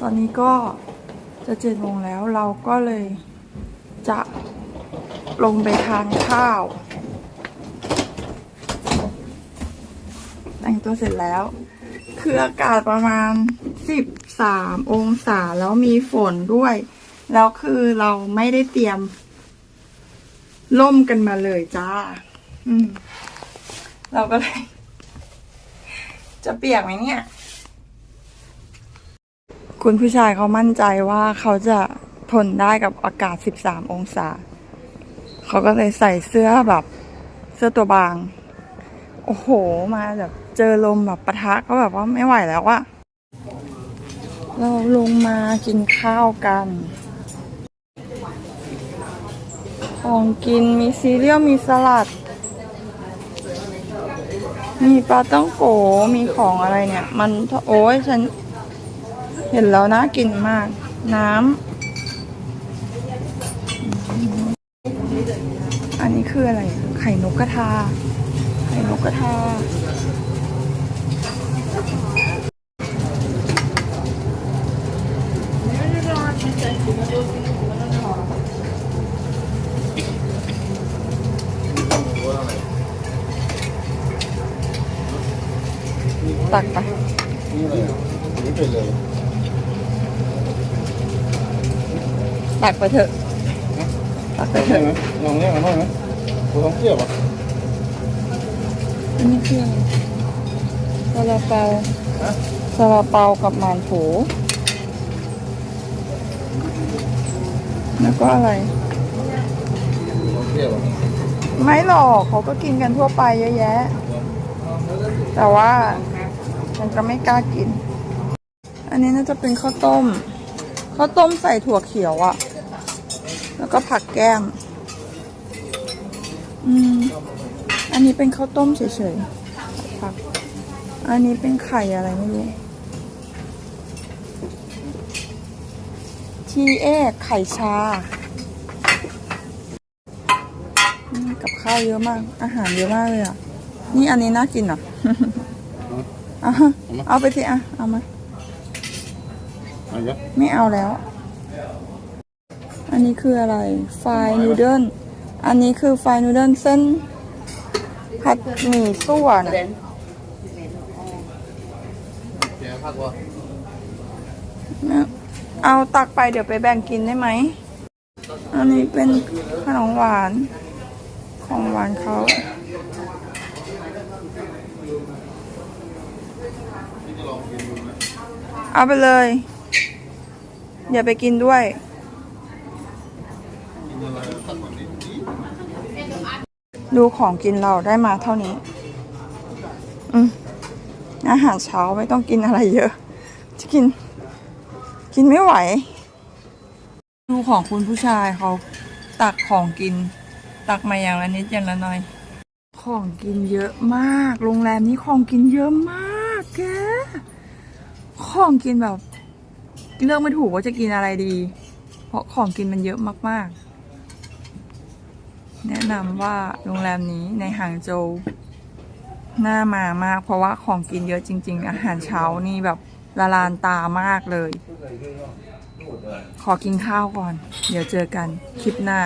ตอนนี้ก็จะเจ็ดโมงแล้วเราก็เลยจะลงไปทานข้าว แต่งตัวเสร็จแล้ว คืออากาศประมาณ13องศาแล้วมีฝนด้วย แล้วคือเราไม่ได้เตรียมล่มกันมาเลยจ้า อืม เราก็เลย จะเปียกไหมเนี่ย คุณผู้ชายเขามั่นใจว่าเขาจะทนได้กับอากาศ 13 องศา เขาก็เลยใส่เสื้อแบบเสื้อตัวบาง โอ้โห มาแบบเจอลมแบบปะทะก็แบบว่าไม่ไหวแล้วอะเราลงมากินข้าวกัน ของกินมีซีเรียลมีสลัด มีปลาต้องโก มีของอะไรเนี่ย มัน โอ้ยฉัน เห็นแล้วน่ากินมาก น้ำ อันนี้คืออะไร ไข่นกกระทา ไข่นกกระทา ตักไปนี่เลยนี่เป็นเลย ตักไปเถอะ ตักไปเถใช่อะไหมลองเรียกมันได้ไหมตัวท้องเที่ยวอะอันนี้คืออะไรซาลาเปาซาลาเปากับหมานโถแล้วก็อะไรตัวท้องเที่ยวอะไม่หรอกเขาก็กินกันทั่วไปเยอะแยะ แต่ว่าฉันก็ไม่กล้ากิน อันนี้น่าจะเป็นข้าวต้ม ข้าวต้มใส่ถั่วเขียวอะ แล้วก็ผักแก้ม อืม อันนี้เป็นข้าวต้มเฉยๆผัก อันนี้เป็นไข่อะไรไม่รู้ ทีเอไข่ชาอืมกับข้าวเยอะมาก อาหารเยอะมากเลยอะ นี่อันนี้น่ากินเหรออะฮะเอาไปสิอะ เอามาเอาเยอะไม่เอาแล้วอั นนี้คืออะไร ไฟนูเดิลอันนี้คือไฟนูเดิลเส้นผัดหมี่ซั่วนะแกพักว่าเอาตักไปเดี๋ยวไปแบ่งกินได้ไหม อันนี้เป็นขนมหวาน ของหวานเขาเอาไปเลย อย่าไปกินด้วย ดูของกินเราได้มาเท่านี้ อืมอาหารเช้าไม่ต้องกินอะไรเยอะ จะกิน กินไม่ไหว ดูของคุณผู้ชายเขาตักของกิน ตักมาอย่างละนิดอย่างละหน่อย ของกินเยอะมาก โรงแรมนี้ของกินเยอะมากแกของกินแบบ เลือกไม่ถูกว่าจะกินอะไรดี เพราะของกินมันเยอะมากๆ แนะนำว่าโรงแรมนี้ในหางโจวน่ามามาก เพราะว่าของกินเยอะจริง ๆ อาหารเช้านี่แบบละลานตามากเลย ขอกินข้าวก่อน เดี๋ยวเจอกันคลิปหน้า